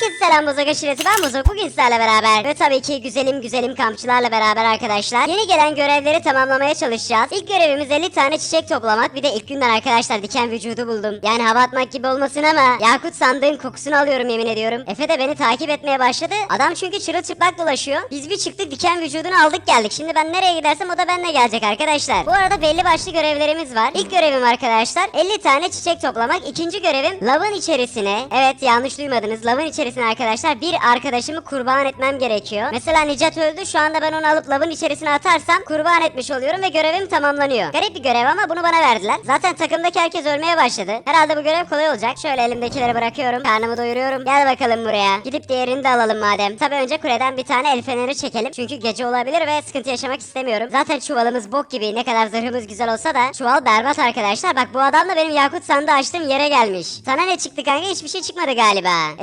Herkese selam Bozok aşireti ben Bozok bugün sizlerle beraber ve tabii ki güzelim güzelim kampçılarla beraber arkadaşlar yeni gelen görevleri tamamlamaya çalışacağız. İlk görevimiz 50 tane çiçek toplamak bir de ilk günden arkadaşlar diken vücudu buldum. Yani hava atmak gibi olmasın ama Yakut sandığın kokusunu alıyorum yemin ediyorum. Efe de beni takip etmeye başladı. Adam çünkü çırılçıplak dolaşıyor. Biz bir çıktık diken vücudunu aldık geldik. Şimdi ben nereye gidersem o da benimle gelecek arkadaşlar. Bu arada belli başlı görevlerimiz var. İlk görevim arkadaşlar 50 tane çiçek toplamak. İkinci görevim lavın içerisine. Evet yanlış duymadınız. Lavın içerisine arkadaşlar bir arkadaşımı kurban etmem gerekiyor. Mesela Necat öldü. Şu anda ben onu alıp lavın içerisine atarsam kurban etmiş oluyorum ve görevim tamamlanıyor. Garip bir görev ama bunu bana verdiler. Zaten takımdaki herkes ölmeye başladı. Herhalde bu görev kolay olacak. Şöyle elimdekileri bırakıyorum. Karnımı doyuruyorum. Gel bakalım buraya. Gidip diğerini de alalım madem. Tabi önce kuleden bir tane el feneri çekelim. Çünkü gece olabilir ve sıkıntı yaşamak istemiyorum. Zaten çuvalımız bok gibi. Ne kadar zırhımız güzel olsa da çuval berbat arkadaşlar. Bak bu adam da benim yakut sandığı açtığım yere gelmiş. Sana ne çıktı kanka? Hiçbir şey çıkmadı galiba.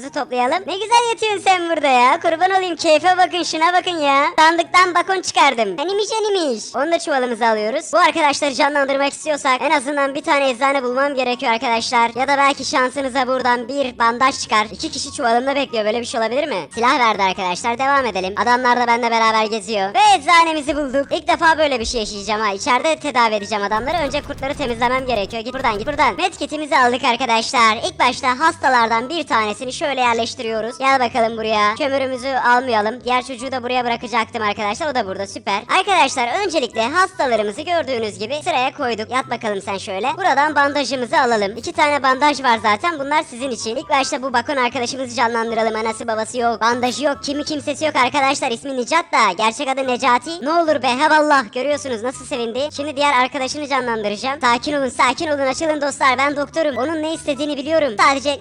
Eşyalarımızı toplayalım. Ne güzel yatıyorsun sen burada ya. Kurban olayım. Keyfe bakın şuna bakın ya. Sandıktan bakon çıkardım. Hanimiş hanimiş. Onu da çuvalımıza alıyoruz. Bu arkadaşları canlandırmak istiyorsak en azından bir tane eczane bulmam gerekiyor arkadaşlar. Ya da belki şansınıza buradan bir bandaj çıkar. İki kişi çuvalımda bekliyor. Böyle bir şey olabilir mi? Silah verdi arkadaşlar. Devam edelim. Adamlar da benimle beraber geziyor. Ve eczanemizi bulduk. İlk defa böyle bir şey yaşayacağım ha. İçeride tedavi edeceğim adamları. Önce kurtları temizlemem gerekiyor. Git buradan git buradan. Medkitimizi aldık arkadaşlar. İlk başta hastalardan bir tanesini şöyle yerleştiriyoruz. Gel bakalım buraya. Kömürümüzü almayalım. Diğer çocuğu da buraya bırakacaktım arkadaşlar. O da burada süper. Arkadaşlar öncelikle hastalarımızı gördüğünüz gibi sıraya koyduk. Yat bakalım sen şöyle. Buradan bandajımızı alalım. İki tane bandaj var zaten. Bunlar sizin için. İlk başta bu bakon arkadaşımızı canlandıralım. Anası babası yok. Bandajı yok. Kimi kimsesi yok arkadaşlar. İsmi Nicat da. Gerçek adı Necati. Ne olur be hevallah. Görüyorsunuz nasıl sevindi. Şimdi diğer arkadaşını canlandıracağım. Sakin olun sakin olun. Açılın dostlar. Ben doktorum. Onun ne istediğini biliyorum. Sadece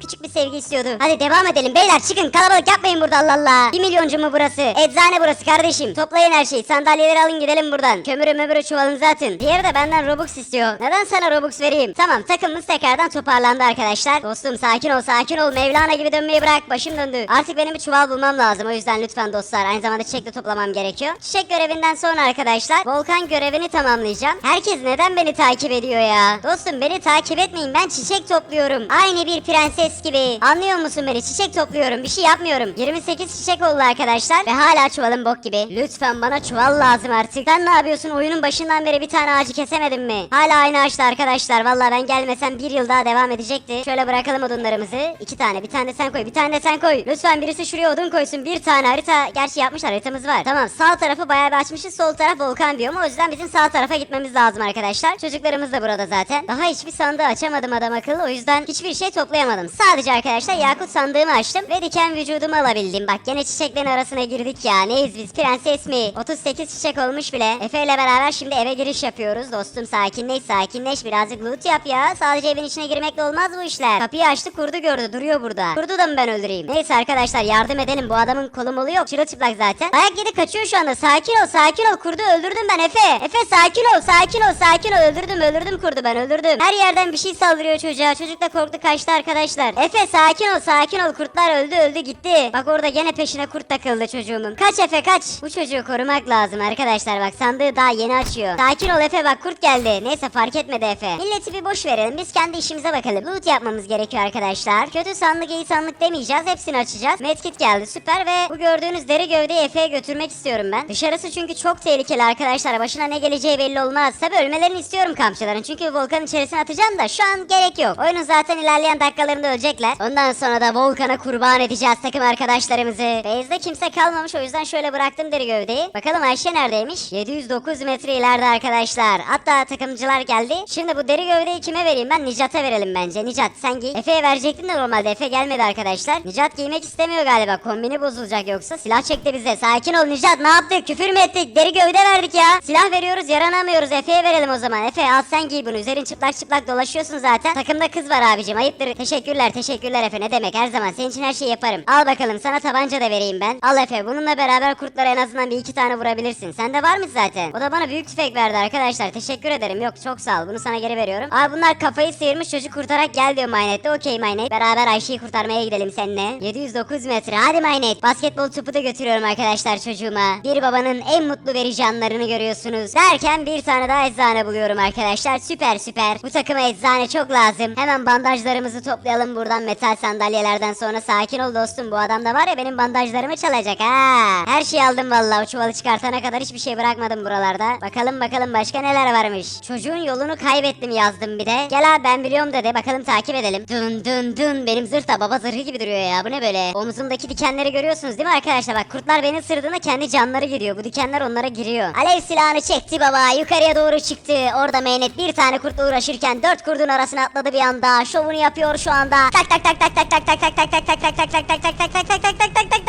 küçük bir sevgi istiyordu. Hadi devam edelim. Beyler çıkın. Kalabalık yapmayın burada Allah Allah. Bir milyoncu mu burası? Eczane burası kardeşim. Toplayın her şeyi. Sandalyeleri alın gidelim buradan. Kömürü mömürü çuvalınıza atın. Diğeri de benden Robux istiyor. Neden sana Robux vereyim? Tamam takımımız tekrardan toparlandı arkadaşlar. Dostum sakin ol sakin ol. Mevlana gibi dönmeyi bırak. Başım döndü. Artık benim bir çuval bulmam lazım. O yüzden lütfen dostlar. Aynı zamanda çiçek de toplamam gerekiyor. Çiçek görevinden sonra arkadaşlar volkan görevini tamamlayacağım. Herkes neden beni takip ediyor ya? Dostum beni takip etmeyin. Ben çiçek topluyorum. Aynı bir prenses gibi. Anlıyor musun beni? Çiçek topluyorum. Bir şey yapmıyorum. 28 çiçek oldu arkadaşlar. Ve hala çuvalım bok gibi. Lütfen bana çuval lazım artık. Sen ne yapıyorsun? Oyunun başından beri bir tane ağacı kesemedin mi? Hala aynı ağaçta arkadaşlar. Vallahi ben gelmesem bir yıl daha devam edecekti. Şöyle bırakalım odunlarımızı. İki tane. Bir tane de sen koy. Bir tane de sen koy. Lütfen birisi şuraya odun koysun. Bir tane harita. Gerçi yapmışlar haritamız var. Tamam sağ tarafı bayağı bir açmışız. Sol taraf volkan biyomu. O yüzden bizim sağ tarafa gitmemiz lazım arkadaşlar. Çocuklarımız da burada zaten. Daha hiçbir sandığı açamadım adam akıllı. O yüzden hiçbir şey toplayamadım. Sadece arkadaşlar yakut sandığımı açtım. Ve diken vücudumu alabildim. Bak gene çiçeklerin arasına girdik ya. Neyiz biz? Prenses mi? 38 çiçek olmuş bile. Efe ile beraber şimdi eve giriş yapıyoruz. Dostum sakinleş sakinleş. Birazcık loot yap ya. Sadece evin içine girmekle olmaz bu işler. Kapıyı açtı kurdu gördü. Duruyor burada. Kurdu da mı ben öldüreyim? Neyse arkadaşlar yardım edelim. Bu adamın kolu molu yok. Çırılçıplak zaten. Dayak yedi kaçıyor şu anda. Sakin ol sakin ol. Kurdu öldürdüm ben Efe. Efe sakin ol sakin ol sakin ol. Öldürdüm öldürdüm kurdu ben öldürdüm. Her yerden bir şey saldırıyor çocuğa. Çocuk da korktu kaçtı arkadaşlar. Efe sakin ol sakin ol. Kurtlar öldü öldü gitti. Bak orada gene peşine kurt takıldı çocuğumun. Kaç Efe kaç. Bu çocuğu korumak lazım arkadaşlar. Bak sandığı daha yeni açıyor. Sakin ol Efe bak kurt geldi. Neyse fark etmedi Efe. Milleti bir boş verelim. Biz kendi işimize bakalım. Loot yapmamız gerekiyor arkadaşlar. Kötü sandık iyi sandık demeyeceğiz. Hepsini açacağız. Medkit geldi süper ve bu gördüğünüz deri gövdeyi Efe'ye götürmek istiyorum ben. Dışarısı çünkü çok tehlikeli arkadaşlar. Başına ne geleceği belli olmaz. Tabi ölmelerini istiyorum kampçıların. Çünkü volkanın içerisine atacağım da şu an gerek yok. Oyunun zaten ilerleyen dakikalarında ölecekler. Ondan sonra da volkana kurban edeceğiz takım arkadaşlarımızı. Base'de kimse kalmamış o yüzden şöyle bıraktım deri gövdeyi. Bakalım Ayşe neredeymiş? 709 metre ileride arkadaşlar. Hatta takımcılar geldi. Şimdi bu deri gövdeyi kime vereyim ben? Nicat'a verelim bence. Nicat sen giy. Efe'ye verecektin de normalde. Efe gelmedi arkadaşlar. Nicat giymek istemiyor galiba. Kombini bozulacak yoksa. Silah çekti bize. Sakin ol Nicat. Ne yaptık? Küfür mü ettik? Deri gövde verdik ya. Silah veriyoruz yaranamıyoruz. Efe'ye verelim o zaman. Efe al sen giy bunu. Üzerin çıplak çıplak dolaşıyorsun zaten. Takımda kız var abicim. Ayıptır. Teşekkürler. Teşekkürler Efe. Ne demek? Her zaman senin için her şeyi yaparım. Al bakalım. Sana tabanca da vereyim ben. Al Efe. Bununla beraber kurtlara en azından bir iki tane vurabilirsin. Sende var mı zaten? O da bana büyük tüfek verdi arkadaşlar. Teşekkür ederim. Yok çok sağ ol. Bunu sana geri veriyorum. Abi bunlar kafayı sıyırmış çocuk kurtarak gel diyor Maynet. Okey Maynet. Beraber Ayşe'yi kurtarmaya gidelim seninle. 709 metre. Hadi Maynet. Basketbol topu da götürüyorum arkadaşlar çocuğuma. Bir babanın en mutlu verici anlarını görüyorsunuz. Derken bir tane daha eczane buluyorum arkadaşlar. Süper süper. Bu takıma eczane çok lazım. Hemen bandajlarımızı toplayalım buradan metal sandık sandalyelerden sonra sakin ol dostum. Bu adam da var ya benim bandajlarımı çalacak ha. Her şeyi aldım vallahi o çuvalı çıkartana kadar hiçbir şey bırakmadım buralarda. Bakalım bakalım başka neler varmış. Çocuğun yolunu kaybettim yazdım bir de. Gel abi ben biliyorum dedi. Bakalım takip edelim. Dın dın dın benim zırh da baba zırhı gibi duruyor ya. Bu ne böyle? Omzumdaki dikenleri görüyorsunuz değil mi arkadaşlar? Bak kurtlar beni ısırdığında kendi canları giriyor. Bu dikenler onlara giriyor. Alev silahını çekti baba. Yukarıya doğru çıktı. Orada meynet bir tane kurtla uğraşırken dört kurdun arasına atladı bir anda. Şovunu yapıyor şu anda. Tak tak tak tak tak แตกแตกแตกแตกแตกแตกแตกแตกแตกแตกแตกแตกแตกแตกแตก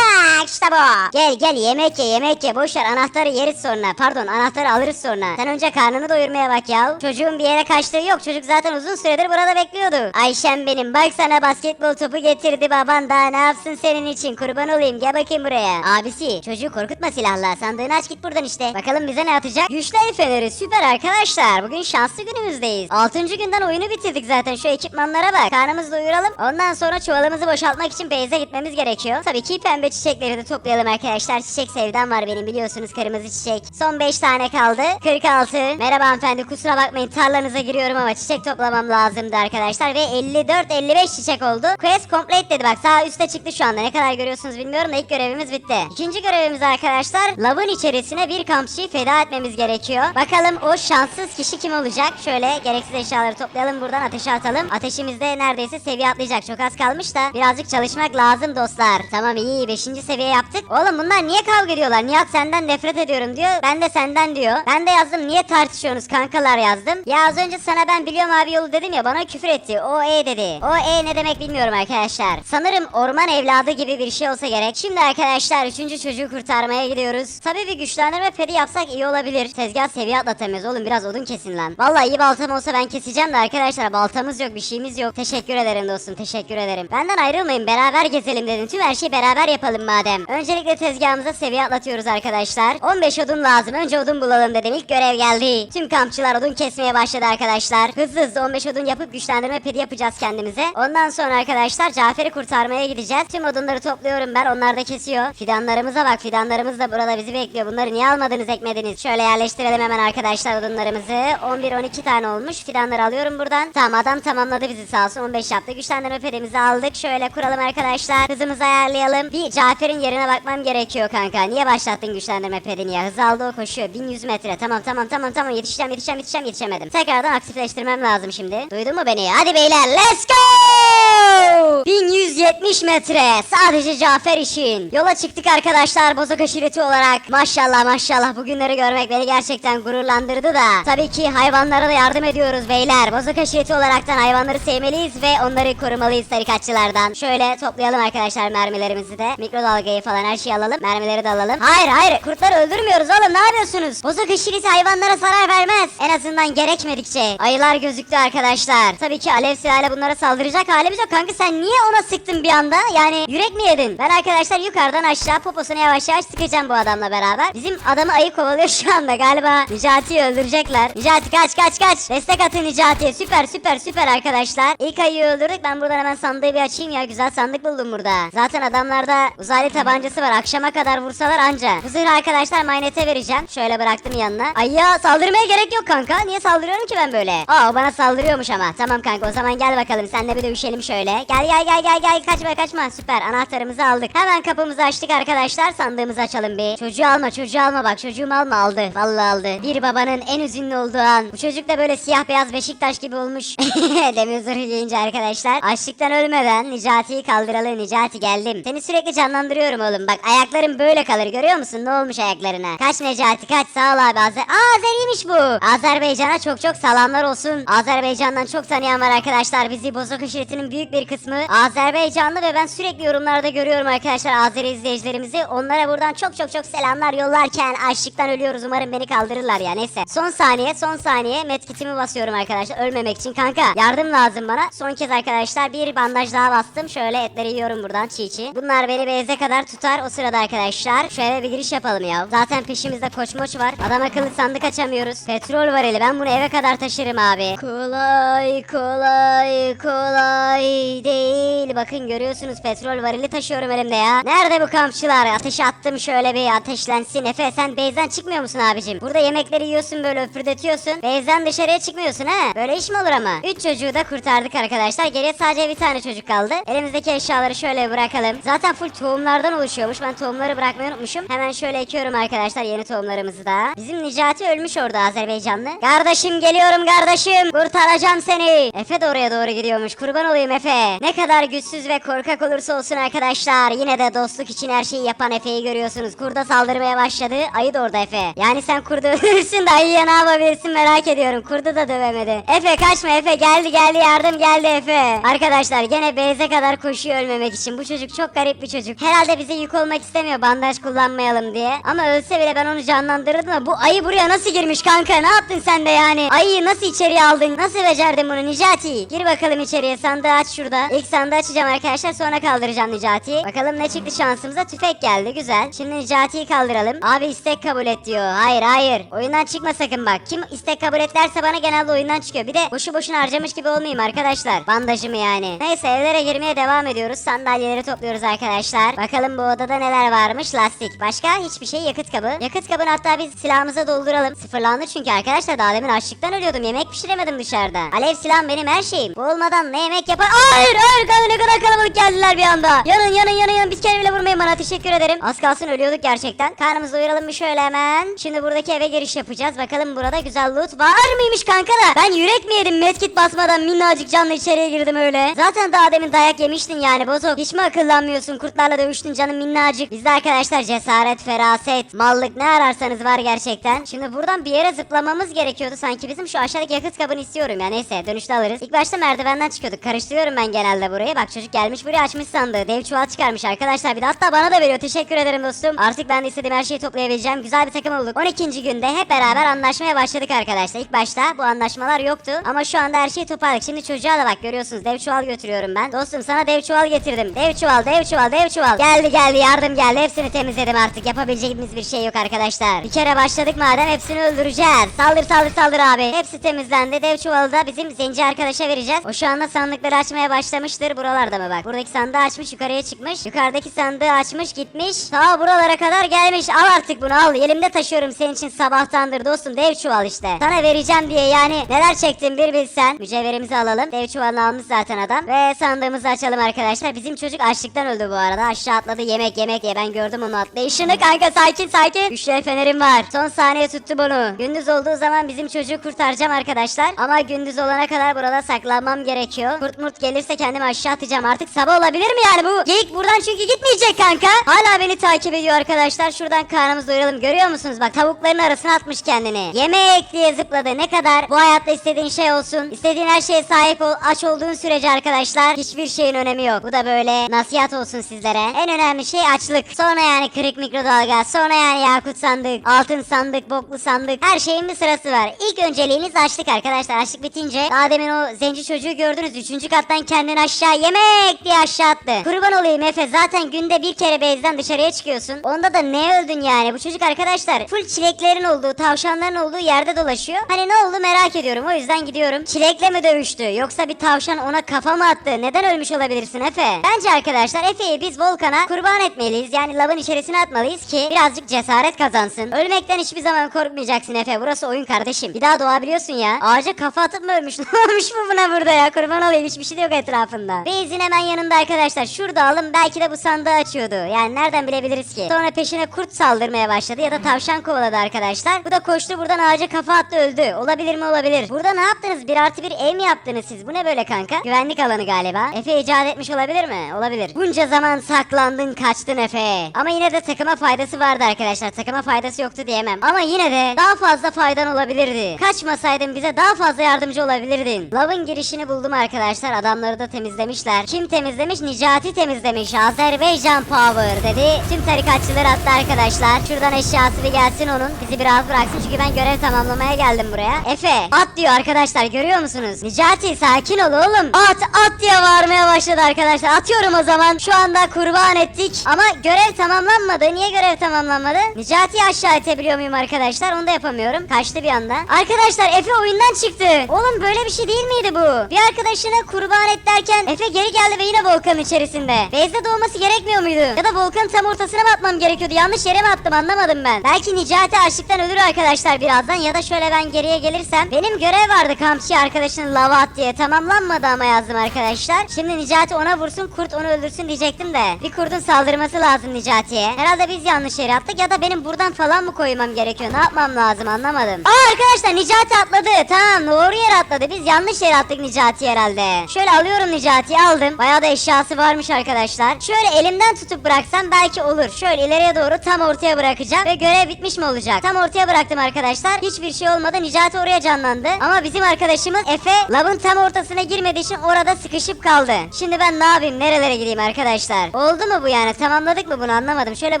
tak işte bu. Gel gel yemek ye yemek ye. Boş ver anahtarı yeriz sonra. Pardon anahtarı alırız sonra. Sen önce karnını doyurmaya bak ya. Çocuğun bir yere kaçtığı yok. Çocuk zaten uzun süredir burada bekliyordu. Ayşem benim bak sana basketbol topu getirdi baban daha ne yapsın senin için kurban olayım gel bakayım buraya. Abisi çocuğu korkutma silahla sandığını aç git buradan işte. Bakalım bize ne atacak? Güçlü el feneri süper arkadaşlar. Bugün şanslı günümüzdeyiz. 6. günden oyunu bitirdik zaten şu ekipmanlara bak. Karnımızı doyuralım. Ondan sonra çuvalımızı boşaltmak için beyze gitmemiz gerekiyor. Tabii ki pembe çiçekleri de toplayalım arkadaşlar. Çiçek sevdam var benim biliyorsunuz kırmızı çiçek. Son 5 tane kaldı. 46. Merhaba hanımefendi kusura bakmayın tarlanıza giriyorum ama çiçek toplamam lazımdı arkadaşlar. Ve 54-55 çiçek oldu. Quest complete dedi bak sağ üstte çıktı şu anda. Ne kadar görüyorsunuz bilmiyorum da ilk görevimiz bitti. İkinci görevimiz arkadaşlar lavın içerisine bir kampçıyı feda etmemiz gerekiyor. Bakalım o şanssız kişi kim olacak? Şöyle gereksiz eşyaları toplayalım buradan ateşe atalım. Ateşimiz de neredeyse seviye atlayacak. Çok az kalmış da birazcık çalışmak lazım dostlar. Tamam iyi 5. seviye yaptık. Oğlum bunlar niye kavga ediyorlar? Nihat senden nefret ediyorum diyor. Ben de senden diyor. Ben de yazdım niye tartışıyorsunuz kankalar yazdım. Ya az önce sana ben biliyorum abi yolu dedim ya bana küfür etti. O e dedi. O e ne demek bilmiyorum arkadaşlar. Sanırım orman evladı gibi bir şey olsa gerek. Şimdi arkadaşlar 3. çocuğu kurtarmaya gidiyoruz. Tabii bir güçlendirme pedi yapsak iyi olabilir. Tezgah seviye atlatamıyoruz oğlum biraz odun kesin lan. Vallahi iyi baltam olsa ben keseceğim de arkadaşlar baltamız yok bir şeyimiz yok. Teşekkür ederim dostum teşekkür ederim. Benden ayrılmayın beraber gezelim dedim. Tüm her şeyi beraber yapalım madem. Öncelikle tezgahımıza seviye atlatıyoruz arkadaşlar. 15 odun lazım. Önce odun bulalım dedim. İlk görev geldi. Tüm kampçılar odun kesmeye başladı arkadaşlar. Hızlı hızlı 15 odun yapıp güçlendirme pedi yapacağız kendimize. Ondan sonra arkadaşlar Cafer'i kurtarmaya gideceğiz. Tüm odunları topluyorum ben. Onlar da kesiyor. Fidanlarımıza bak. Fidanlarımız da burada bizi bekliyor. Bunları niye almadınız ekmediniz? Şöyle yerleştirelim hemen arkadaşlar odunlarımızı. 11-12 tane olmuş. Fidanları alıyorum buradan. Tamam adam tamamladı bizi sağ olsun. 15 yaptı. Güçlendirme pedimizi aldık. Şöyle kuralım arkadaşlar. Hızımızı ayarlayalım. Bir Cafer'in yerine bakmam gerekiyor kanka. Niye başlattın güçlendirme pedini ya? Hızı aldı o koşuyor. 1100 metre. Tamam tamam tamam tamam yetişeceğim yetişeceğim yetişeceğim yetişemedim. Tekrardan aktifleştirmem lazım şimdi. Duydun mu beni? Hadi beyler let's go! 1170 metre. Sadece Cafer için. Yola çıktık arkadaşlar bozok aşireti olarak. Maşallah maşallah bugünleri görmek beni gerçekten gururlandırdı da. Tabii ki hayvanlara da yardım ediyoruz beyler. Bozok aşireti olaraktan hayvanları sevmeliyiz ve onları korumalıyız tarikatçılardan. Şöyle toplayalım arkadaşlar mermilerimizi de. Mikrodalgayı falan her şeyi alalım. Mermileri de alalım. Hayır hayır kurtları öldürmüyoruz oğlum ne yapıyorsunuz? Bozok aşireti hayvanlara zarar vermez. En azından gerekmedikçe. Ayılar gözüktü arkadaşlar. Tabii ki alev silahıyla bunlara saldıracak halimiz yok. Kanka sen niye ona sıktın bir anda? Yani yürek mi yedin? Ben arkadaşlar yukarıdan aşağı poposunu yavaş yavaş sıkacağım bu adamla beraber. Bizim adamı ayı kovalıyor şu anda galiba. Necati'yi öldürecekler. Necati kaç kaç kaç. Destek atın Necati'ye. Süper süper süper arkadaşlar. İlk ayıyı öldürdük. Ben buradan hemen sandığı bir açayım ya. Güzel sandık buldum burada. Zaten adamlarda uzaylı tabancası var. Akşama kadar vursalar anca. Bu zırhı arkadaşlar manete vereceğim. Şöyle bıraktım yanına. Ayıya saldırmaya gerek yok kanka. Niye saldırıyorum ki ben böyle? Aa bana saldırıyormuş ama. Tamam kanka o zaman gel bakalım. Senle bir dövüşelim şöyle. Gel gel gel gel gel. Kaçma kaçma. Süper. Anahtarımızı aldık. Hemen kapımızı açtık arkadaşlar. Sandığımızı açalım bir. Çocuğu alma çocuğu alma bak. Çocuğumu alma aldı. Vallahi aldı. Bir babanın en üzünlü olduğu an. Bu çocuk da böyle siyah beyaz Beşiktaş gibi olmuş. Demir zırhı giyince arkadaşlar. Açlıktan ölmeden Necati'yi kaldıralım. Necati geldim. Seni sürekli canlandırıyorum oğlum. Bak ayakların böyle kalır görüyor musun? Ne olmuş ayaklarına? Kaç Necati kaç. Sağ ol abi. Azer Aa Azeriymiş bu. Azerbaycan'a çok çok selamlar olsun. Azerbaycan'dan çok tanıyan var arkadaşlar. Bizi Bozok aşiretinin büyük bir kısmı Azerbaycanlı ve ben sürekli yorumlarda görüyorum arkadaşlar Azeri izleyicilerimizi. Onlara buradan çok çok çok selamlar yollarken açlıktan ölüyoruz. Umarım beni kaldırırlar ya. Neyse. Son saniye son saniye medkitimi basıyorum arkadaşlar. Ölmemek için kanka. Yardım lazım bana. Son kez arkadaşlar bir bandaj daha bastım. Şöyle etleri yiyorum buradan çiğ çiğ. Bunlar beni beze kadar tutar. O sırada arkadaşlar şöyle bir giriş yapalım ya. Zaten peşimizde koç moç var. Adam akıllı sandık açamıyoruz. Petrol var eli. Ben bunu eve kadar taşırım abi. Kolay kolay kolay değil. Bakın görüyorsunuz petrol varili taşıyorum elimde ya. Nerede bu kampçılar? Ateş attım şöyle bir ateşlensin. Efe sen base'den çıkmıyor musun abicim? Burada yemekleri yiyorsun böyle öpürdetiyorsun. Base'den dışarıya çıkmıyorsun ha. Böyle iş mi olur ama? Üç çocuğu da kurtardık arkadaşlar. Geriye sadece bir tane çocuk kaldı. Elimizdeki eşyaları şöyle bırakalım. Zaten full tohumlardan oluşuyormuş. Ben tohumları bırakmayı unutmuşum. Hemen şöyle ekiyorum arkadaşlar yeni tohumlarımızı da. Bizim Necati ölmüş orada Azerbaycanlı. Kardeşim geliyorum kardeşim. Kurtaracağım seni. Efe de oraya doğru gidiyormuş. Kurban olayım Efe. Ne kadar güçsüz ve korkak olursa olsun arkadaşlar. Yine de dostluk için her şeyi yapan Efe'yi görüyorsunuz. Kurda saldırmaya başladı. Ayı da orada Efe. Yani sen kurdu öldürürsün de ayıya ne yapabilirsin merak ediyorum. Kurdu da dövemedi. Efe kaçma Efe geldi geldi yardım geldi Efe. Arkadaşlar gene beyze kadar koşuyor ölmemek için. Bu çocuk çok garip bir çocuk. Herhalde bize yük olmak istemiyor bandaj kullanmayalım diye. Ama ölse bile ben onu canlandırırdım da bu ayı buraya nasıl girmiş kanka ne yaptın sen de yani? Ayıyı nasıl içeriye aldın? Nasıl becerdin bunu Necati? Gir bakalım içeriye sandığı aç şurada. İlk sandığı açacağım arkadaşlar sonra kaldıracağım Necati'yi. Bakalım ne çıktı şansımıza tüfek geldi güzel. Şimdi Necati'yi kaldıralım. Abi istek kabul et diyor. Hayır hayır. Oyundan çıkma sakın bak. Kim istek kabul et derse bana genelde oyundan çıkıyor. Bir de boşu boşuna harcamış gibi olmayayım arkadaşlar. Bandajımı yani. Neyse evlere girmeye devam ediyoruz. Sandalyeleri topluyoruz arkadaşlar. Bakalım bu odada neler varmış. Lastik. Başka hiçbir şey yakıt kabı. Yakıt kabını hatta biz silahımıza dolduralım. Sıfırlandı çünkü arkadaşlar daha demin açlıktan ölüyordum. Yemek pişiremedim dışarıda. Alev silahım benim her şeyim. Bu olmadan ne yemek yapar? Hayır hayır kanka ne kadar kalabalık geldiler bir anda. Yanın yanın yanın yanın bir kere bile vurmayın bana teşekkür ederim. Az kalsın ölüyorduk gerçekten. Karnımızı doyuralım bir şöyle hemen. Şimdi buradaki eve giriş yapacağız. Bakalım burada güzel loot var mıymış kanka da. Ben yürek mi yedim medkit basmadan minnacık canlı içeriye girdim öyle. Zaten daha demin dayak yemiştin yani bozok. Hiç mi akıllanmıyorsun? Kurtlarla dövüştün canım minnacık. Bizde arkadaşlar cesaret, feraset, mallık ne ararsanız var gerçekten. Şimdi buradan bir yere zıplamamız gerekiyordu sanki bizim şu aşağıdaki yakıt kabını istiyorum ya neyse dönüşte alırız. İlk başta merdivenden çıkıyorduk. Karıştırıyorum ben genelde burayı. Bak çocuk gelmiş buraya açmış sandığı. Dev çuval çıkarmış arkadaşlar. Bir de hatta bana da veriyor. Teşekkür ederim dostum. Artık ben de istediğim her şeyi toplayabileceğim. Güzel bir takım olduk. 12. günde hep beraber anlaşmaya başladık arkadaşlar. İlk başta bu anlaşmalar yoktu. Ama şu anda her şeyi toparladık. Şimdi çocuğa da bak görüyorsunuz. Dev çuval götürüyorum ben. Dostum sana dev çuval getirdim. Dev çuval, dev çuval, dev çuval. Geldi geldi yardım geldi. Hepsini temizledim artık. Yapabileceğimiz bir şey yok arkadaşlar. Bir kere başladık madem hepsini öldüreceğiz. Saldır saldır saldır abi. Hepsi temizlendi. Dev çuvalı da bizim zenci arkadaşa vereceğiz. O şu anda sandıkları açmaya başlamıştır. Buralarda mı bak. Buradaki sandığı açmış yukarıya çıkmış. Yukarıdaki sandığı açmış gitmiş. Ta buralara kadar gelmiş. Al artık bunu al. Elimde taşıyorum senin için sabahtandır dostum. Dev çuval işte. Sana vereceğim diye yani neler çektim bir bilsen. Mücevherimizi alalım. Dev çuvalını almış zaten adam. Ve sandığımızı açalım arkadaşlar. Bizim çocuk açlıktan öldü bu arada. Aşağı atladı yemek yemek diye. Ben gördüm onu atlayışını kanka sakin sakin. Güçlü fenerim var. Son saniye tuttu bunu. Gündüz olduğu zaman bizim çocuğu kurtaracağım arkadaşlar. Ama gündüz olana kadar burada saklanmam gerekiyor. Kurt murt gelirse kendimi aşağı atacağım. Artık sabah olabilir mi yani bu? Geyik buradan çünkü gitmeyecek kanka. Hala beni takip ediyor arkadaşlar. Şuradan karnımızı doyuralım. Görüyor musunuz? Bak tavukların arasına atmış kendini. Yemek diye zıpladı. Ne kadar bu hayatta istediğin şey olsun. istediğin her şeye sahip ol. Aç olduğun sürece arkadaşlar hiçbir şeyin önemi yok. Bu da böyle nasihat olsun sizlere. En önemli şey açlık. Sonra yani kırık mikrodalga. Sonra yani yakut sandık. Altın sandık. Boklu sandık. Her şeyin bir sırası var. İlk önceliğiniz açlık arkadaşlar. Açlık bitince daha demin o zenci çocuğu gördünüz. Üçüncü kattan kendini aşağı yemek diye aşağı attı. Kurban olayım Efe. Zaten günde bir kere bezden dışarıya çıkıyorsun. Onda da ne öldün yani? Bu çocuk arkadaşlar full çileklerin olduğu, tavşanların olduğu yerde dolaşıyor. Hani ne oldu merak ediyorum. O yüzden gidiyorum. Çilekle mi dövüştü? Yoksa bir tavşan ona kafa mı attı? Neden ölmüş olabilirsin Efe? Bence arkadaşlar Efe'yi biz volkana kurban etmeliyiz. Yani lavın içerisine atmalıyız ki birazcık cesaret kazansın. Ölmekten hiçbir zaman korkmayacaksın Efe. Burası oyun kardeşim. Bir daha doğabiliyorsun ya. Ağaca kafa atıp mı ölmüş? Ne olmuş mu buna burada ya? Kurban olayım hiçbir şey de yok etrafında. Beyzin hemen yanında arkadaşlar. Şurada alın belki de bu sandığı açıyordu. Yani nereden bilebiliriz ki? Sonra peşine kurt saldırmaya başladı ya da tavşan kovaladı arkadaşlar. Bu da koştu buradan ağaca kafa attı öldü. Olabilir mi olabilir. Burada ne yaptınız? Bir artı bir ev mi yaptınız siz? Bu ne böyle kanka? Güvenlik alanı galiba. Efe icat etmiş olabilir mi? Olabilir. Bunca zaman saklandın kaçtın Efe. Ama yine de takıma faydası vardı arkadaşlar. Takıma faydası yoktu diyemem. Ama yine de daha fazla faydan olabilirdi. Kaçmasaydın bize daha fazla yardımcı olabilirdin. Lavın girişini buldum arkadaşlar. Adamları da temizlemişler. Kim temizlemiş? Nicati temizlemiş. Azerbaycan Power dedi. Tüm tarikatçılar attı arkadaşlar. Şuradan eşyası bir gelsin onun. Bizi bir rahat bıraksın çünkü ben görev tamamlamaya geldim buraya. Efe at diyor arkadaşlar görüyor musunuz? Nicati sakin ol oğlum. At at diye bağırmaya başladı arkadaşlar. Atıyorum o zaman. Şu anda kurban ettik. Ama görev tamamlanmadı. Niye görev tamamlanmadı? Nicati'yi aşağı itebiliyor muyum arkadaşlar? Onu da yapamıyorum. Kaçtı bir anda. Arkadaşlar Efe oyundan çıktı. Oğlum böyle bir şey değil miydi bu? Bir arkadaşını kurban et derken Efe geri geldi ve yine volkanın içerisinde. Base'de doğması gerekmiyor muydu? Ya da volkanın tam ortasına mı atmam gerekiyordu? Yanlış yere mi attım anlamadım ben. Belki Nicati açlıktan ölür arkadaşlar birazdan ya da şöyle ben geriye gelirsem. Benim görev vardı kampçı arkadaşını lava at diye. Tamamlanmadı ama yazdım arkadaşlar. Şimdi Nicati ona vursun kurt onu öldürsün diyecektim de. Bir kurdun saldırması lazım Nicati'ye. Herhalde biz yanlış yere attık ya da benim buradan falan mı koymam gerekiyor? Ne yapmam lazım anlamadım. Aa arkadaşlar Nicati atladı. Tamam doğru yere atladı. Biz yanlış yere attık Nicati herhalde. Şöyle alıyorum Nicati'yi aldım. Bayağı da eşyası varmış arkadaşlar. Şöyle elimden tutup bıraksam belki olur. Şöyle ileriye doğru tam ortaya bırakacağım ve görev bitmiş mi olacak? Tam ortaya bıraktım arkadaşlar. Hiçbir şey olmadı. Nicati oraya canlandı. Ama bizim arkadaşımız Efe lavın tam ortasına girmediği için orada sıkışıp kaldı. Şimdi ben ne yapayım? Nerelere gideyim arkadaşlar? Oldu mu bu yani? Tamamladık mı bunu anlamadım. Şöyle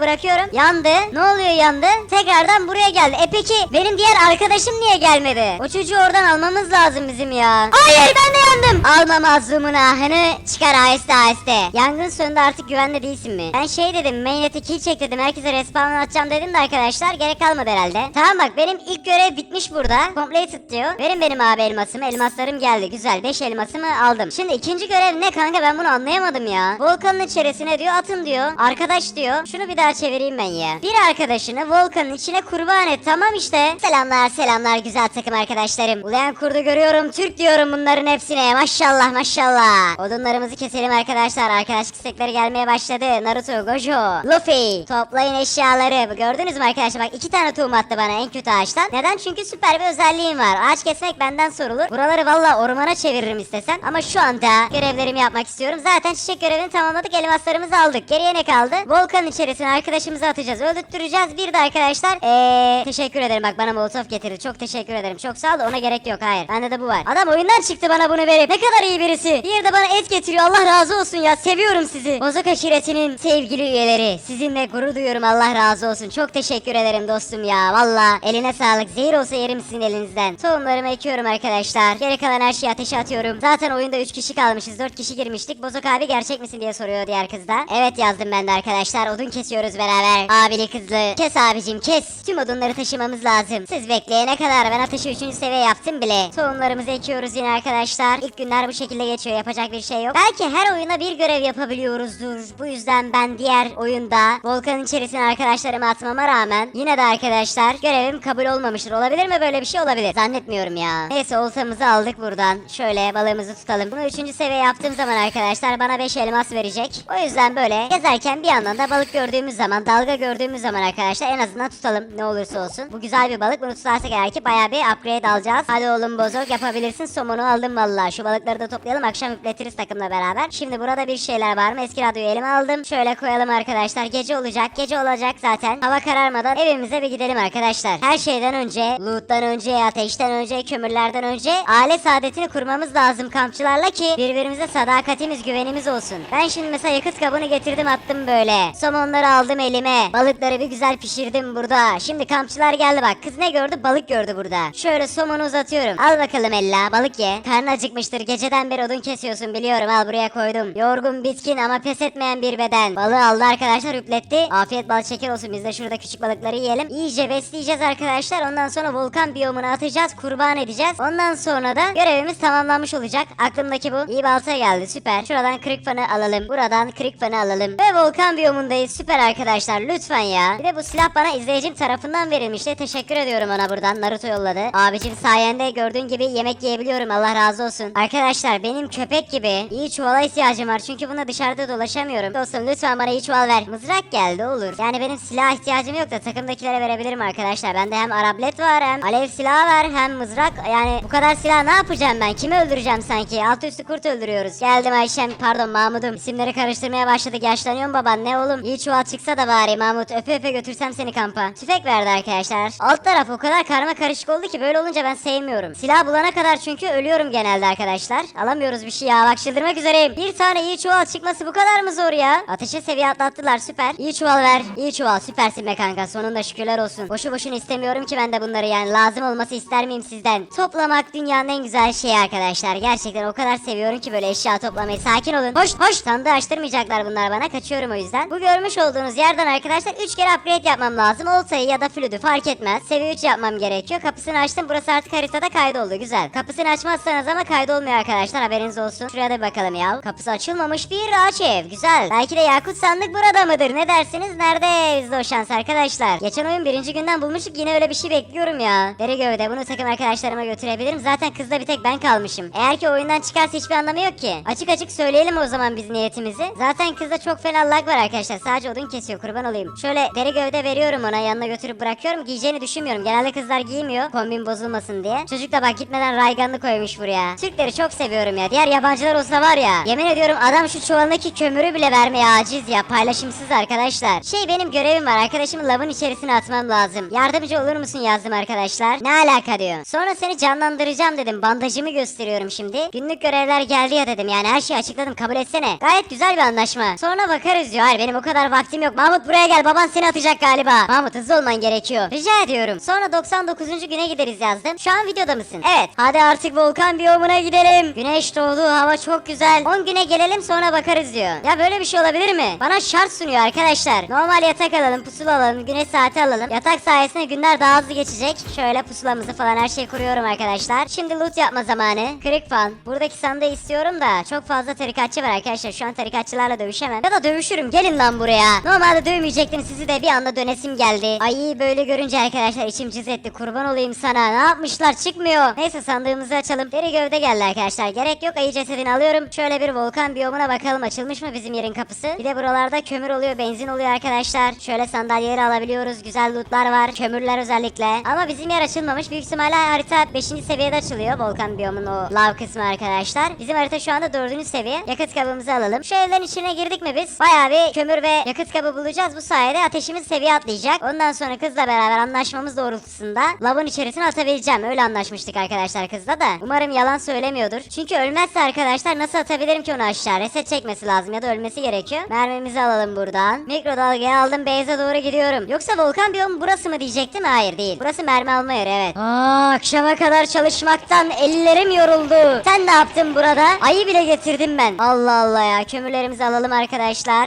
bırakıyorum. Yandı. Ne oluyor yandı? Tekrardan buraya geldi. E peki benim diğer arkadaşım niye gelmedi? O çocuğu oradan almamız lazım bizim ya. Hayır ben de yandım. Alma mazlumun ahını çıkar aheste aheste. Yangın sonunda artık güvende değilsin mi? Ben şey dedim mainnet'e kill çek dedim. Herkese respawn atacağım dedim de arkadaşlar gerek kalmadı herhalde. Tamam bak benim ilk görev bitmiş burada. Completed diyor. Verin benim abi elmasımı. Elmaslarım geldi. Güzel. 5 elmasımı aldım. Şimdi ikinci görev ne kanka ben bunu anlayamadım ya. Volkanın içerisine diyor atın diyor. Arkadaş diyor. Şunu bir daha çevireyim ben ya. Bir arkadaşını volkanın içine kurban et. Tamam işte. Selamlar selamlar güzel takım arkadaşlarım. Ulayan kurdu görüyorum. Türk diyorum bunların hepsine. Maşallah maşallah. Odunlarımızı keselim arkadaşlar. Arkadaşlık istekleri gelmeye başladı. Naruto, Gojo, Luffy. Toplayın eşyaları. Gördünüz mü arkadaşlar? Bak iki tane tohum attı bana en kötü ağaçtan. Neden? Çünkü süper bir özelliğim var. Ağaç kesmek benden sorulur. Buraları valla ormana çeviririm istesem. Ama şu anda görevlerimi yapmak istiyorum. Zaten çiçek görevini tamamladık. Elmaslarımızı aldık. Geriye ne kaldı? Volkanın içerisine arkadaşımızı atacağız. Öldürtüreceğiz. Bir de arkadaşlar eee teşekkür ederim. Bak bana molotof getirdi. Çok teşekkür ederim. Çok sağ ol. Ona gerek yok. Hayır. Bende de bu var. Adam oyundan çıktı bana bunu verip. Ne kadar iyi birisi. Bir de bana et getiriyor. Allah razı olsun ya. Seviyorum sizi. Bozok aşiretinin sevgili üyeleri. Sizinle gurur duyuyorum. Allah razı olsun. Çok teşekkür ederim dostum ya. Valla eline sağlık. Zehir olsa yerim sizin elinizden. Tohumlarımı ekiyorum arkadaşlar. Geri kalan her şeyi ateşe atıyorum. Zaten oyunda 3 kişi kalmışız. 4 kişi girmiştik. Bozok abi gerçek misin diye soruyor diğer kız da. Evet yazdım ben de arkadaşlar. Odun kesiyoruz beraber. Abili kızlı. Kes abicim kes. Tüm odunları taşımamız lazım. Siz bekleyene kadar ben ateşi 3. seviye yaptım bile. Tohumlarımızı ekiyoruz yine arkadaşlar. İlk günler bu şekilde geçiyor. Yapacak bir şey yok. Belki her oyuna bir görev yapabiliyoruzdur. Bu yüzden ben diğer oyunda volkanın içerisine arkadaşlarımı atmama rağmen yine de arkadaşlar görevim kabul olmamıştır. Olabilir mi böyle bir şey olabilir? Zannetmiyorum ya. Neyse oltamızı aldık buradan. Şöyle balığımızı tutalım. Bunu 3. seviye yaptığım zaman arkadaşlar bana 5 elmas verecek. O yüzden böyle gezerken bir yandan da balık gördüğümüz zaman dalga gördüğümüz zaman arkadaşlar en azından tutalım ne olursa olsun. Bu güzel bir balık. Bunu tutarsak eğer ki bayağı bir upgrade alacağız. Hadi oğlum bozok yapabilirsin. Somonu aldım vallahi. Şu balıkları da toplayalım. Akşam üpletiriz takımla beraber. Şimdi burada bir şeyler var mı? Eski radyoyu elime aldım. Şöyle koyalım arkadaşlar. Gece olacak. Gece olacak zaten. Hava kararmadan evimize bir gidelim arkadaşlar. Her şeyden önce, loot'tan önce, ateşten önce, kömürlerden önce aile saadetini kurmamız lazım kampçılarla ki birbirimize sadakatimiz, güvenimiz olsun. Ben şimdi mesela yakıt kabını getirdim attım böyle. Somonları aldım elime. Balıkları bir güzel pişirdim burada. Şimdi kampçılar geldi bak. Kız ne gördü? Balık gördü burada. Şöyle somonu uzatıyorum. Al bakalım Ella balık ye. Karnı acıkmıştır. Geceden beri odun kesiyorsun biliyorum. Al buraya koydum. Yorgun, bitkin ama pes etmeyen bir beden. Balığı aldı arkadaşlar üpletti. Afiyet bal şeker olsun. Biz de şurada küçük balıkları yiyelim. İyice besleyeceğiz arkadaşlar. Ondan sonra volkan biyomuna atacağız. Kurban edeceğiz. Ondan sonra da görevimiz tamamlanmış olacak. Aklımdaki bu. İyi balta geldi. Süper. Şuradan kırık fanı alalım. Buradan kırık fanı alalım. Ve volkan biyomundayız. Süper arkadaşlar. Lütfen ya. Bir de bu silah bana izleyicim tarafından verilmişti. Teşekkür ediyorum ona buradan. Naruto yolladı. Abicim sayende gördüğün gibi yemek yiyebiliyorum. Allah razı olsun. Arkadaşlar benim köpek gibi iyi çuvala ihtiyacım var. Çünkü buna dışarıda dolaşamıyorum. Dostum lütfen bana iyi çuval ver. Mızrak geldi olur. Yani benim silah ihtiyacım yok da takımdakilere verebilirim arkadaşlar. Bende hem arablet var hem alev silahı var hem mızrak. Yani bu kadar silah ne yapacağım ben? Kimi öldüreceğim sanki? Alt üstü kurt öldürüyoruz. Geldim Ayşem pardon Mahmud'um. İsimleri karıştırmaya başladık. Yaşlanıyorum baban ne oğlum? İyi çuval çıksa da bari Mahmut. Öpe öpe götürsem seni kampa. Tüfek verdi arkadaşlar. Alt taraf o kadar karma karışık oldu ki böyle olunca ben sevmiyorum. Silah bulana kadar çünkü ölüyorum genelde arkadaşlar. Alamıyoruz bir şey ya. Bak çıldırmak üzereyim. Bir tane iyi çuval çıkması bu kadar mı zor ya? Ateşe seviye atlattılar süper. İyi çuval ver. İyi çuval süpersin be kanka. Sonunda şükürler olsun. Boşu boşuna istemiyorum ki ben de bunları yani. Lazım olması ister miyim sizden? Toplamak dünyanın en güzel şeyi arkadaşlar. Gerçekten o kadar seviyorum ki böyle eşya toplamayı. Sakin olun. Hoş hoş. Sandığı açtırmayacaklar bunlar bana. Kaçıyorum o yüzden. Bu görmüş olduğunuz yerden arkadaşlar 3 kere upgrade yapmam lazım. Oltayı ya da flütü fark etmez. Seviye 3 yapmam gerekiyor. Kapısını açtım. Burası artık haritada kaydoldu. Güzel. Kapısını açmazsanız ama kaydolmuyor arkadaşlar. Haberiniz olsun. Şuraya da bakalım ya. Kapısı açılmamış bir ağaç ev. Güzel. Belki de Yakut sandık burada mıdır? Ne dersiniz? Nerede bizde o şans arkadaşlar? Geçen oyun birinci günden bulmuştuk. Yine öyle bir şey bekliyorum ya. Deri gövde. Bunu takım arkadaşlarıma götürebilirim. Zaten kızda bir tek ben kalmışım. Eğer ki oyundan çıkarsa hiçbir anlamı yok ki. Açık açık söyleyelim o zaman biz niyetimizi. Zaten kızda çok fena lag var arkadaşlar. Sadece odun kesiyor kurban olayım. Şöyle deri gövde veriyorum ona yanına götürüp bırakıyorum. Giyeceğini düşünmüyorum. Genelde kızlar giymiyor. Kombin bozulmasın diye. Çocuk da bak gitmeden rayganlı koymuş buraya. Türkleri çok seviyorum ya. Diğer yabancılar olsa var ya. Yemin ediyorum adam şu çuvalındaki kömürü bile vermeye aciz ya. Paylaşımsız arkadaşlar. Şey benim görevim var. Arkadaşımı lavın içerisine atmam lazım. Yardımcı olur musun yazdım arkadaşlar. Ne alaka diyor. Sonra seni canlandıracağım dedim. Bandajımı gösteriyorum şimdi. Günlük görevler geldi ya dedim. Yani her şeyi açıkladım kabul etsene. Gayet güzel bir anlaşma. Sonra bakarız diyor. Hayır benim o kadar vaktim yok. Mahmut buraya gel. Baban seni atacak galiba. Mahmut hızlı olman gerekiyor. Rica ediyorum. Sonra 99. güne gideriz yazdım. Şu an videoda mısın? Evet. Hadi artık volkan biyomuna gidelim. Güneş doğdu. Hava çok güzel. 10 güne gelelim sonra bakarız diyor. Ya böyle bir şey olabilir mi? Bana şart sunuyor arkadaşlar. Normal yatak alalım, pusula alalım, güneş saati alalım. Yatak sayesinde günler daha hızlı geçecek. Şöyle pusulamızı falan her şeyi kuruyorum arkadaşlar. Şimdi loot yapma zamanı. Kırık fan. Buradaki sandığı istiyorum da çok fazla tarikatçı var arkadaşlar. Şu an tarikatçılarla dövüşemem. Ya da dövüşürüm. Gelin lan buraya. Normalde dövmeyecektim sizi de bir anda dönesim geldi. Ay böyle görünce arkadaşlar içim cız etti. Kurban olayım sana. Ne yapmışlar çıkmıyor. Neyse sandığımızı açalım. Deri gövde geldi arkadaşlar. Gerek yok ayı cesedini alıyorum. Şöyle bir volkan biyomuna bakalım açılmış mı bizim yerin kapısı. Bir de buralarda kömür oluyor benzin oluyor arkadaşlar. Şöyle sandalyeleri alabiliyoruz. Güzel lootlar var. Kömürler özellikle. Ama bizim yer açılmamış. Büyük ihtimalle harita 5. seviyede açılıyor. Volkan biyomun o lav kısmı arkadaşlar. Bizim harita şu anda 4. seviye. Yakıt kabımızı alalım. Şu evlerin içine girdik mi biz? Bayağı bir kömür ve yakıt kabı bulacağız. Bu sayede ateşimiz seviye atlayacak. Ondan sonra kızla beraber anlaşmamız doğrultusunda lavın içerisine atabileceğim. Öyle anlaşmıştık arkadaşlar kızla da. Umarım yalan söylemiyordur. Çünkü ölmezse arkadaşlar nasıl atabilirim ki onu aşağı? Reset çekmesi lazım ya da ölmesi gerekiyor. Mermimizi alalım buradan. Mikrodalgayı aldım. Beyze doğru gidiyorum. Yoksa volkan biyomu burası mı diyecektim? Hayır değil. Burası mermi alma yeri evet. Aa, akşama kadar çalışmaktan ellerim yoruldu. Sen ne yaptın burada? Ayı bile getirdim ben. Allah Allah ya. Kömürlerimizi alalım arkadaşlar.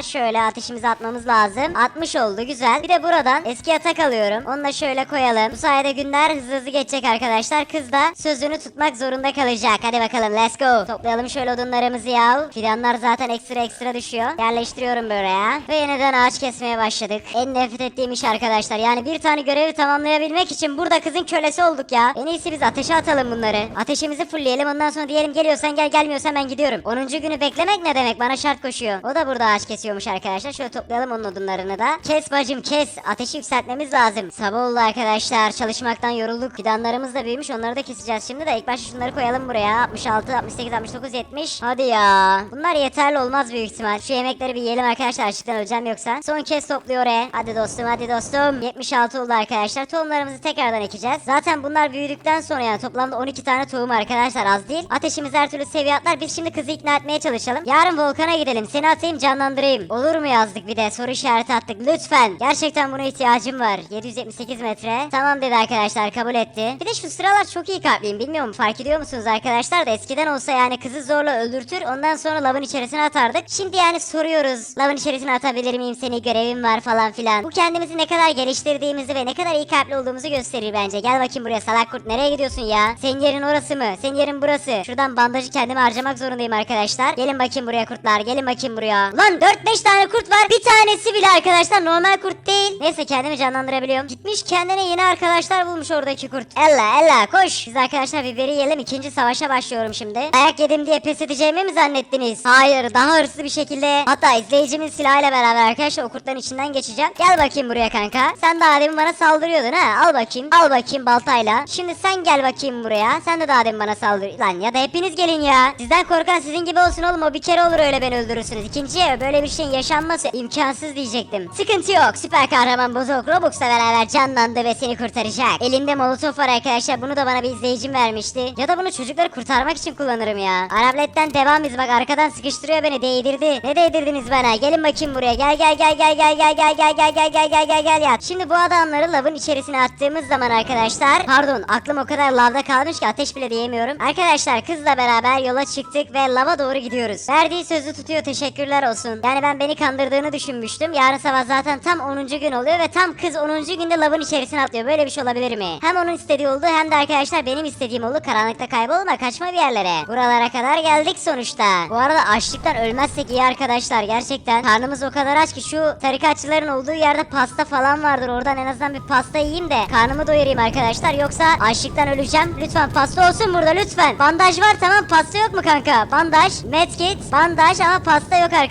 Şöyle ateşimizi atmamız lazım. 60 oldu güzel. Bir de buradan eski yatak alıyorum. Onu da şöyle koyalım. Bu sayede günler hızlı hızlı geçecek arkadaşlar. Kız da sözünü tutmak zorunda kalacak. Hadi bakalım let's go. Toplayalım şöyle odunlarımızı ya. Fidanlar zaten ekstra ekstra düşüyor. Yerleştiriyorum buraya. Ve yeniden ağaç kesmeye başladık. En nefret ettiğim iş arkadaşlar. Yani bir tane görevi tamamlayabilmek için burada kızın kölesi olduk ya. En iyisi biz ateşe atalım bunları. Ateşimizi fullleyelim ondan sonra diyelim geliyorsan gel gelmiyorsan ben gidiyorum. 10. günü beklemek ne demek bana şart koşuyor. O da burada ağaç kesiyormuş arkadaşlar. Şöyle toplayalım onun odunlarını da. Kes bacım kes. Ateşi yükseltmemiz lazım. Sabah oldu arkadaşlar. Çalışmaktan yorulduk. Fidanlarımız da büyümüş. Onları da keseceğiz şimdi de. ilk başta şunları koyalım buraya. 66, 68, 69, 70. Hadi ya. Bunlar yeterli olmaz büyük ihtimal. Şu yemekleri bir yiyelim arkadaşlar. Açlıktan öleceğim yoksa. Son kez topluyor oraya. Hadi dostum hadi dostum. 76 oldu arkadaşlar. Tohumlarımızı tekrardan ekeceğiz. Zaten bunlar büyüdükten sonra yani toplamda 12 tane tohum arkadaşlar az değil. Ateşimiz her türlü seviye atlar. Biz şimdi kızı ikna etmeye çalışalım. Yarın volkana gidelim. Seni atayım canlandırayım. Olur mu yazdık bir de soru işareti attık. Lütfen. Gerçekten buna ihtiyacım var. 778 metre. Tamam dedi arkadaşlar kabul etti. Bir de şu sıralar çok iyi kalpliyim. Bilmiyorum fark ediyor musunuz arkadaşlar da eskiden olsa yani kızı zorla öldürtür. Ondan sonra lavın içerisine atardık. Şimdi yani soruyoruz. Lavın içerisine atabilir miyim seni görevim var falan filan. Bu kendimizi ne kadar geliştirdiğimizi ve ne kadar iyi kalpli olduğumuzu gösterir bence. Gel bakayım buraya salak kurt nereye gidiyorsun ya? Senin yerin orası mı? Senin yerin burası. Şuradan bandajı kendime harcamak zorundayım arkadaşlar. Gelin bakayım buraya kurtlar. Gelin bakayım buraya. Lan 4-5 tane kurt var. Bir tanesi bile arkadaşlar normal kurt değil. Neyse kendimi canlandırabiliyorum. Gitmiş kendine yeni arkadaşlar bulmuş oradaki kurt. Ella ella koş. Biz arkadaşlar biberi yiyelim. ikinci savaşa başlıyorum şimdi. Ayak yedim diye pes edeceğimi mi zannettiniz? Hayır daha hırslı bir şekilde. Hatta izleyicimin silahıyla beraber arkadaşlar o kurtların içinden geçeceğim. Gel bakayım buraya kanka. Sen daha demin bana saldırıyordun ha. Al bakayım. Al bakayım baltayla. Şimdi sen gel bakayım buraya. Sen de daha demin bana saldır. Lan ya da hepiniz gelin ya. Sizden korkan sizin gibi olsun oğlum. O bir kere olur öyle beni öldürürsünüz. İkinciye böyle bir şeyin yaşanması imkansız diyecektim. Sıkıntı yok. Süper kahraman Bozok Robux'la beraber canlandı ve seni kurtaracak. Elimde molotof var arkadaşlar. Bunu da bana bir izleyicim vermişti. Ya da bunu çocukları kurtarmak için kullanırım ya. Arabletten devam biz bak arkadan sıkıştırıyor beni değdirdi. Ne değdirdiniz bana? Gelin bakayım buraya. Gel gel gel gel gel gel gel gel gel gel gel gel gel gel yat. Şimdi bu adamları lavın içerisine attığımız zaman arkadaşlar pardon aklım o kadar lavda kalmış ki ateş bile diyemiyorum. Arkadaşlar kızla beraber yola çıktık ve lava doğru gidiyoruz. Verdiği sözü tutuyor teşekkürler olsun. Yani ben beni kandırdığını düşünmüştüm. Yarın sabah zaten tam 10. gün oluyor ve tam kız 10. günde lavın içerisine atlıyor. Böyle bir şey olabilir mi? Hem onun istediği oldu hem de arkadaşlar benim istediğim oldu. Karanlıkta kaybolma kaçma bir yerlere. Buralara kadar geldik sonuçta. Bu arada açlıktan ölmezsek iyi arkadaşlar. Gerçekten karnımız o kadar aç ki şu tarikatçıların olduğu yerde pasta falan vardır. Oradan en azından bir pasta yiyeyim de karnımı doyurayım arkadaşlar. Yoksa açlıktan öleceğim. Lütfen pasta olsun burada lütfen. Bandaj var tamam pasta yok mu kanka? Bandaj, medkit, bandaj ama pasta yok arkadaşlar.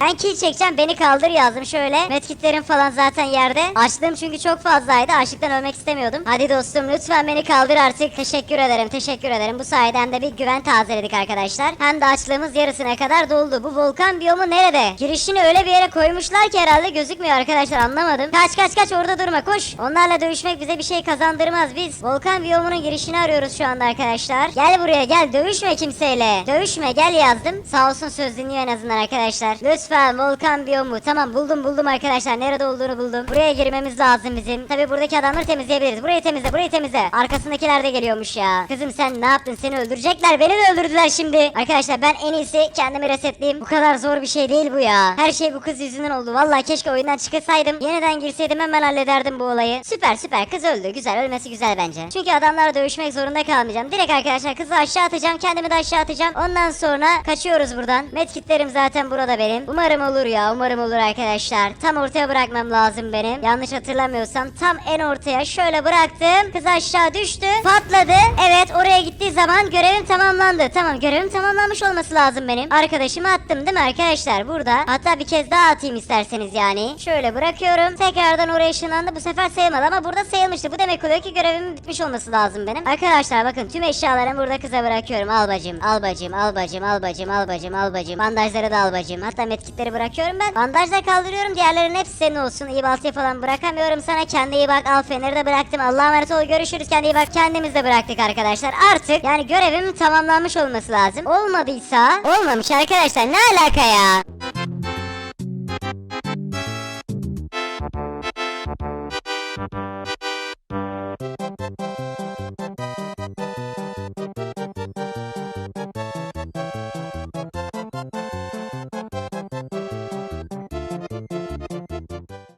Ben kill çekeceğim beni kaldır yazdım şöyle. Medkitlerim falan zaten yerde. Açlığım çünkü çok fazlaydı. Açlıktan ölmek istemiyordum. Hadi dostum lütfen beni kaldır artık. Teşekkür ederim teşekkür ederim. Bu sayede hem de bir güven tazeledik arkadaşlar. Hem de açlığımız yarısına kadar doldu. Bu volkan biyomu nerede? Girişini öyle bir yere koymuşlar ki herhalde gözükmüyor arkadaşlar anlamadım. Kaç kaç kaç orada durma koş. Onlarla dövüşmek bize bir şey kazandırmaz. Biz volkan biyomunun girişini arıyoruz şu anda arkadaşlar. Gel buraya gel dövüşme kimseyle. Dövüşme gel yazdım. Sağ olsun söz dinliyor en azından arkadaşlar. Lütfen volkan biyomu. Tamam buldum buldum arkadaşlar. Nerede olduğunu buldum. Buraya girmemiz lazım bizim. Tabi buradaki adamları temizleyebiliriz. Burayı temizle burayı temizle. Arkasındakiler de geliyormuş ya. Kızım sen ne yaptın? Seni öldürecekler. Beni de öldürdüler şimdi. Arkadaşlar ben en iyisi kendimi resetleyeyim. Bu kadar zor bir şey değil bu ya. Her şey bu kız yüzünden oldu. Vallahi keşke oyundan çıkasaydım. Yeniden girseydim hemen hallederdim bu olayı. Süper süper. Kız öldü. Güzel. Ölmesi güzel bence. Çünkü adamlarla dövüşmek zorunda kalmayacağım. Direkt arkadaşlar kızı aşağı atacağım. Kendimi de aşağı atacağım. Ondan sonra kaçıyoruz buradan. Medkitlerim zaten burada benim. Umarım olur ya. Umarım olur arkadaşlar. Tam ortaya bırakmam lazım benim. Yanlış hatırlamıyorsam tam en ortaya şöyle bıraktım. Kız aşağı düştü. Patladı. Evet oraya gittiği zaman görevim tamamlandı. Tamam görevim tamamlanmış olması lazım benim. Arkadaşımı attım değil mi arkadaşlar burada. Hatta bir kez daha atayım isterseniz yani. Şöyle bırakıyorum. Tekrardan oraya ışınlandı. Bu sefer sayılmadı ama burada sayılmıştı. Bu demek oluyor ki görevimin bitmiş olması lazım benim. Arkadaşlar bakın tüm eşyalarımı burada kıza bırakıyorum. Al bacım, al bacım, al bacım, al bacım, al bacım, al bacım. Bandajları da al bacım. Hatta metkitleri bırakıyorum ben. Bandajla kaldırıyorum. Diğerlerinin hepsi senin olsun. İyi baltayı falan bırakamıyorum sana. Kendine iyi bak. Al feneri de bıraktım. Allah'a emanet ol. Görüşürüz. Kendine iyi bak. Kendimiz de bıraktık arkadaşlar. Artık yani görevim tamamlanmış olması lazım. Olmadıysa olmamış arkadaşlar. Ne alaka ya?